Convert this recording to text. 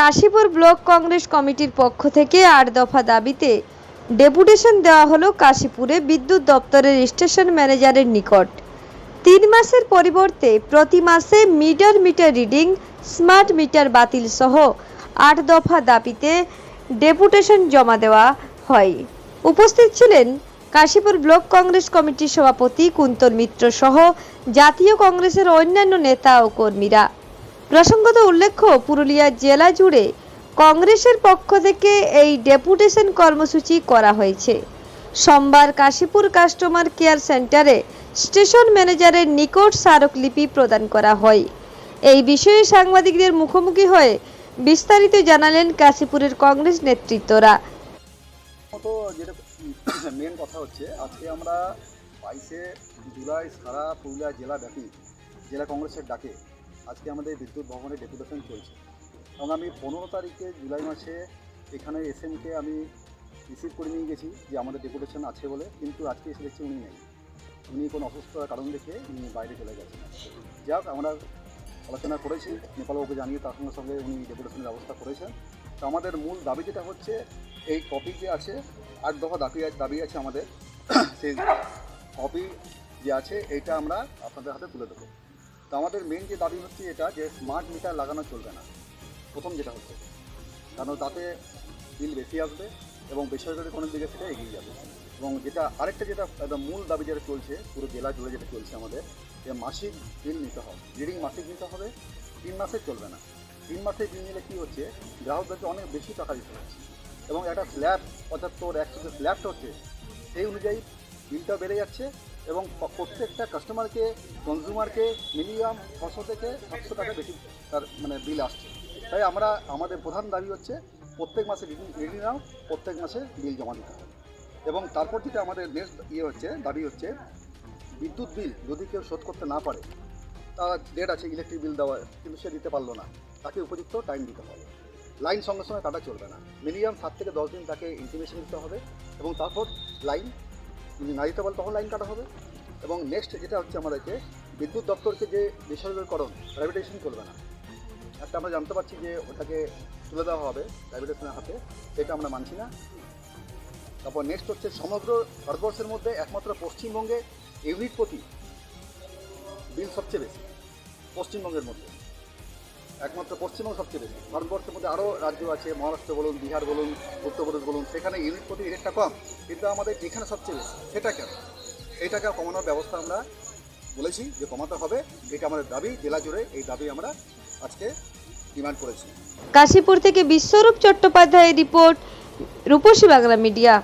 Kashipur block Congress কমিটির পক্ষ থেকে আট দফা দাবিতে ডেপুটেশন দেওয়া হলো কাশীপুরে বিদ্যুৎ দপ্তরের স্টেশন ম্যানেজারের নিকট। তিন মাসের পরিবর্তে প্রতি মাসে meter meter reading, smart meter বাতিল সহ আট দফা দাবিতে ডেপুটেশন জমা দেওয়া হয়। উপস্থিত ছিলেন কাশীপুর ব্লক কংগ্রেস কমিটির সভাপতি কুন্তল মিত্র সহ জাতীয় কংগ্রেসের অন্যান্য নেতা ও কর্মীরা। প্রসঙ্গত উল্লেখ্য, পুরুলিয়া জেলা জুড়ে কংগ্রেসের পক্ষ থেকে এই ডেপুটেশন কর্মসূচি করা হয়েছে। সোমবার কাশীপুর কাস্টমার কেয়ার সেন্টারে স্টেশন ম্যানেজারের নিকট স্মারকলিপি প্রদান করা হয়। এই বিষয়ে সাংবাদিকদের মুখোমুখি হয়ে বিস্তারিত জানালেন কাশীপুরের কংগ্রেস নেতৃত্বরা। মেন কথা হচ্ছে, আজকে আমরা বাইশে জুলাই সারা পুরুলিয়া জেলা কংগ্রেসের ডাকে আজকে আমাদের বিদ্যুৎ ভবনে ডেপুটেশন চলছে। এবং আমি পনেরো তারিখে জুলাই মাসে এখানে এসএমকে আমি রিসিভ করে নিয়ে গেছি যে আমাদের ডেপুটেশন আছে বলে, কিন্তু আজকে এসে দেখছি উনি নেই। উনি কোনো অসুস্থতার কারণ দেখে উনি বাইরে চলে গেছেন। যাক, আমরা আলোচনা করেছি, নেপালবাবুকে জানিয়ে তার সঙ্গে সঙ্গে উনি ডেপুটেশনের ব্যবস্থা করেছেন। তো আমাদের মূল দাবি যেটা হচ্ছে, এই কপি যে আছে আট দফা দাবি দাবি আছে আমাদের। সেই কপি যে আছে এইটা আমরা আপনাদের হাতে তুলে দেবো। তো আমাদের মেন যে দাবি হচ্ছে এটা যে স্মার্ট মিটার লাগানো চলবে না। প্রথম যেটা হচ্ছে, কারণ তাতে বিল বেশি আসবে এবং বেসরকারি কোনো দিকে সেটা এগিয়ে যাবে। এবং যেটা আরেকটা যেটা একদম মূল দাবি যেটা চলছে, পুরো জেলা জুড়ে যেটা চলছে আমাদের, যে মাসিক বিল নিতে হবে। রিডিং মাসিক নিতে হবে, তিন মাসে চলবে না। তিন মাসে বিল নিলে কী হচ্ছে, গ্রাহকদেরকে অনেক বেশি টাকা দিতে হচ্ছে। এবং একটা স্ল্যাব পঁচাত্তর একশো যে স্ল্যাবটা হচ্ছে, সেই অনুযায়ী বিলটা বেড়ে যাচ্ছে এবং প্রত্যেকটা কাস্টমারকে কনজিউমারকে মিনিমাম ছশো থেকে সাতশো টাকা বেশি তার মানে বিল আসছে। তাই আমরা, আমাদের প্রধান দাবি হচ্ছে প্রত্যেক মাসে রিডিং নাও, প্রত্যেক মাসে বিল জমা দিতে হবে। এবং তারপর থেকে আমাদের নেক্সট ইয়ে হচ্ছে, দাবি হচ্ছে বিদ্যুৎ বিল যদি কেউ শোধ করতে না পারে, তার ডেট আছে ইলেকট্রিক বিল দেওয়ার কিন্তু সে দিতে পারল না, তাকে উপযুক্ত টাইম দিতে হবে। লাইন সঙ্গে সঙ্গে কাটা চলবে না। মিনিমাম সাত থেকে দশ দিন তাকে ইন্টিমেশন দিতে হবে এবং তারপর লাইন যদি না দিতে পারে তখন লাইন কাটা হবে। এবং নেক্সট যেটা হচ্ছে আমাদেরকে, বিদ্যুৎ দপ্তরকে যে বেসরকারিকরণ প্রাইভেটাইজেশন করবে না। একটা আমরা জানতে পারছি যে ওটাকে তুলে দেওয়া হবে প্রাইভেটাইজেশনের হাতে। সেটা আমরা মানছি না। তারপর নেক্সট হচ্ছে সমগ্র ভারতবর্ষের মধ্যে একমাত্র পশ্চিমবঙ্গে ইউনিট প্রতি বিল সবচেয়ে বেশি, পশ্চিমবঙ্গের মধ্যে। একমাত্র পশ্চিমবঙ্গ সবচেয়ে বেশি। ভারতবর্ষের মধ্যে আরও রাজ্য আছে, মহারাষ্ট্র বলুন, বিহার বলুন, উত্তরপ্রদেশ বলুন, সেখানে ইউনিট প্রতি রেটটা কম। কিন্তু আমাদের এখানে সবচেয়ে বেশি, সেটা কেন? এইটাকে কমানোর ব্যবস্থা আমরা বলেছি যে কমাতে হবে। এটা আমাদের দাবি, জেলা জুড়ে এই দাবি আমরা আজকে ডিমান্ড করেছি। কাশীপুর থেকে বিশ্বরূপ চট্টোপাধ্যায়ের রিপোর্ট, রূপসী বাংলা মিডিয়া।